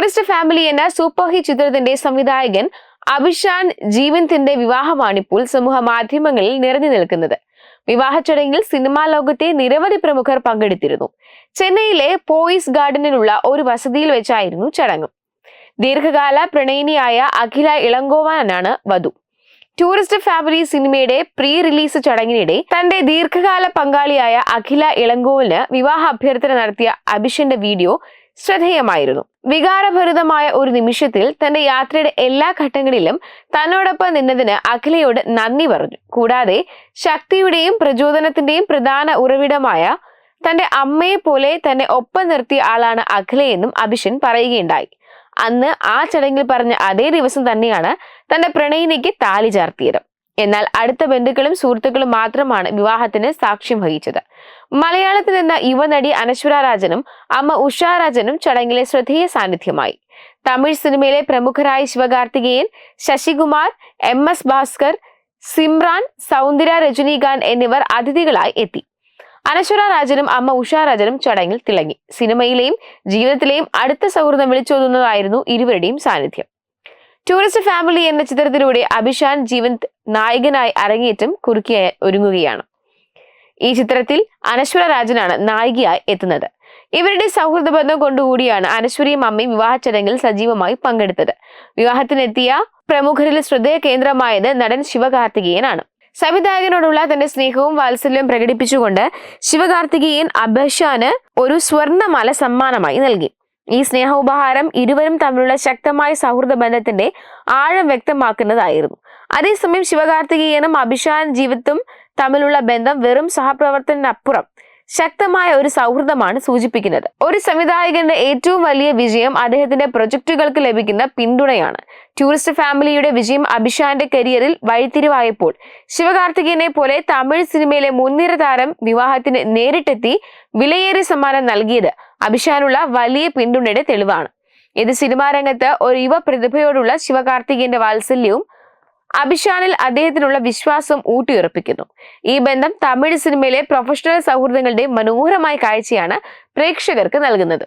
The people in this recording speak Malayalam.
ടൂറിസ്റ്റ് ഫാമിലി എന്ന സൂപ്പർ ഹിറ്റ് ചിത്രത്തിന്റെ സംവിധായകൻ അഭിഷാൻ ജീവന്തിന്റെ വിവാഹമാണിപ്പോൾ സമൂഹ മാധ്യമങ്ങളിൽ നിറഞ്ഞു നിൽക്കുന്നത്. വിവാഹ ചടങ്ങിൽ സിനിമാ ലോകത്തെ നിരവധി പ്രമുഖർ പങ്കെടുത്തിരുന്നു. ചെന്നൈയിലെ പോയിസ് ഗാർഡനിലുള്ള ഒരു വസതിയിൽ വെച്ചായിരുന്നു ചടങ്ങ്. ദീർഘകാല പ്രണയിനിയായ അഖില ഇളങ്കോവാനാണ് വധു. ടൂറിസ്റ്റ് ഫാമിലി സിനിമയുടെ പ്രീ റിലീസ് ചടങ്ങിനിടെ തന്റെ ദീർഘകാല പങ്കാളിയായ അഖില ഇളങ്കോവിന് വിവാഹ അഭ്യർത്ഥന നടത്തിയ അഭിഷന്റെ വീഡിയോ ശ്രദ്ധേയമായിരുന്നു. വികാരഭരിതമായ ഒരു നിമിഷത്തിൽ തന്റെ യാത്രയുടെ എല്ലാ ഘട്ടങ്ങളിലും തന്നോടൊപ്പം നിന്നതിന് അഖിലയോട് നന്ദി പറഞ്ഞു. കൂടാതെ ശക്തിയുടെയും പ്രചോദനത്തിന്റെയും പ്രധാന ഉറവിടമായ തന്റെ അമ്മയെ പോലെ തന്നെ ഒപ്പം നിർത്തിയ ആളാണ് അഖിലയെന്നും അഭിഷൻ പറയുകയുണ്ടായി. അന്ന് ആ ചടങ്ങിൽ പറഞ്ഞ അതേ ദിവസം തന്നെയാണ് തന്റെ പ്രണയിനിക്ക് താലി ചാർത്തിയത്. എന്നാൽ അടുത്ത ബന്ധുക്കളും സുഹൃത്തുക്കളും മാത്രമാണ് വിവാഹത്തിന് സാക്ഷ്യം വഹിച്ചത്. മലയാളത്തിൽ നിന്ന യുവനടി അനശ്വര രാജനും അമ്മ ഉഷാരാജനും ചടങ്ങിലെ ശ്രദ്ധേയ സാന്നിധ്യമായി. തമിഴ് സിനിമയിലെ പ്രമുഖരായ ശിവകാർത്തികേയൻ ശശികുമാർ എം എസ് ഭാസ്കർ സിമ്രാൻ സൗന്ദര്യ രജനീകാന്ത് എന്നിവർ അതിഥികളായി എത്തി. അനശ്വര രാജനും അമ്മ ഉഷാരാജനും ചടങ്ങിൽ തിളങ്ങി. സിനിമയിലെയും ജീവിതത്തിലെയും അടുത്ത സൗഹൃദം വിളിച്ചോതുന്നതായിരുന്നു ഇരുവരുടെയും സാന്നിധ്യം. ടൂറിസ്റ്റ് ഫാമിലി എന്ന ചിത്രത്തിലൂടെ അഭിഷാൻ ജീവന്ത് നായകനായി അരങ്ങേറ്റം കുറുക്കിയായി ഒരുങ്ങുകയാണ്. ഈ ചിത്രത്തിൽ അനശ്വര രാജനാണ് നായികയായി എത്തുന്നത്. ഇവരുടെ സൗഹൃദ ബന്ധം കൊണ്ടുകൂടിയാണ് അനശ്വരിയും അമ്മയും വിവാഹ ചടങ്ങിൽ സജീവമായി പങ്കെടുത്തത്. വിവാഹത്തിനെത്തിയ പ്രമുഖരിൽ ശ്രദ്ധേയ കേന്ദ്രമായത് നടൻ ശിവകാർത്തികേയനാണ്. സംവിധായകനോടുള്ള തന്റെ സ്നേഹവും വാത്സല്യവും പ്രകടിപ്പിച്ചുകൊണ്ട് ശിവകാർത്തികേയൻ അബഷാന് ഒരു സ്വർണമാല സമ്മാനമായി നൽകി. ഈ സ്നേഹോപഹാരം ഇരുവരും തമ്മിലുള്ള ശക്തമായ സൗഹൃദ ബന്ധത്തിന്റെ ആഴം വ്യക്തമാക്കുന്നതായിരുന്നു. അതേസമയം ശിവകാർത്തികേയനും അഭിഷാൻ ജീവിതത്തും തമ്മിലുള്ള ബന്ധം വെറും സഹപ്രവർത്തനപ്പുറം ശക്തമായ ഒരു സൗഹൃദമാണ് സൂചിപ്പിക്കുന്നത്. ഒരു സംവിധായകന്റെ ഏറ്റവും വലിയ വിജയം അദ്ദേഹത്തിന്റെ പ്രൊജക്ടുകൾക്ക് ലഭിക്കുന്ന പിന്തുണയാണ്. ടൂറിസ്റ്റ് ഫാമിലിയുടെ വിജയം അഭിഷാന്റെ കരിയറിൽ വഴിത്തിരിവായപ്പോൾ ശിവകാർത്തികേയനെ പോലെ തമിഴ് സിനിമയിലെ മുൻനിര താരം വിവാഹത്തിന് നേരിട്ടെത്തി വിലയേറിയ സമ്മാനം നൽകിയത് അഭിഷാനുള്ള വലിയ പിന്തുണയുടെ തെളിവാണ്. ഇത് സിനിമാരംഗത്ത് ഒരു യുവ പ്രതിഭയോടുള്ള ശിവകാർത്തികേയന്റെ വാത്സല്യവും അഭിഷാനിൽ അദ്ദേഹത്തിനുള്ള വിശ്വാസം ഊട്ടിയുറപ്പിക്കുന്നു. ഈ ബന്ധം തമിഴ് സിനിമയിലെ പ്രൊഫഷണൽ സൗഹൃദങ്ങളുടെ മനോഹരമായ കാഴ്ചയാണ് പ്രേക്ഷകർക്ക് നൽകുന്നത്.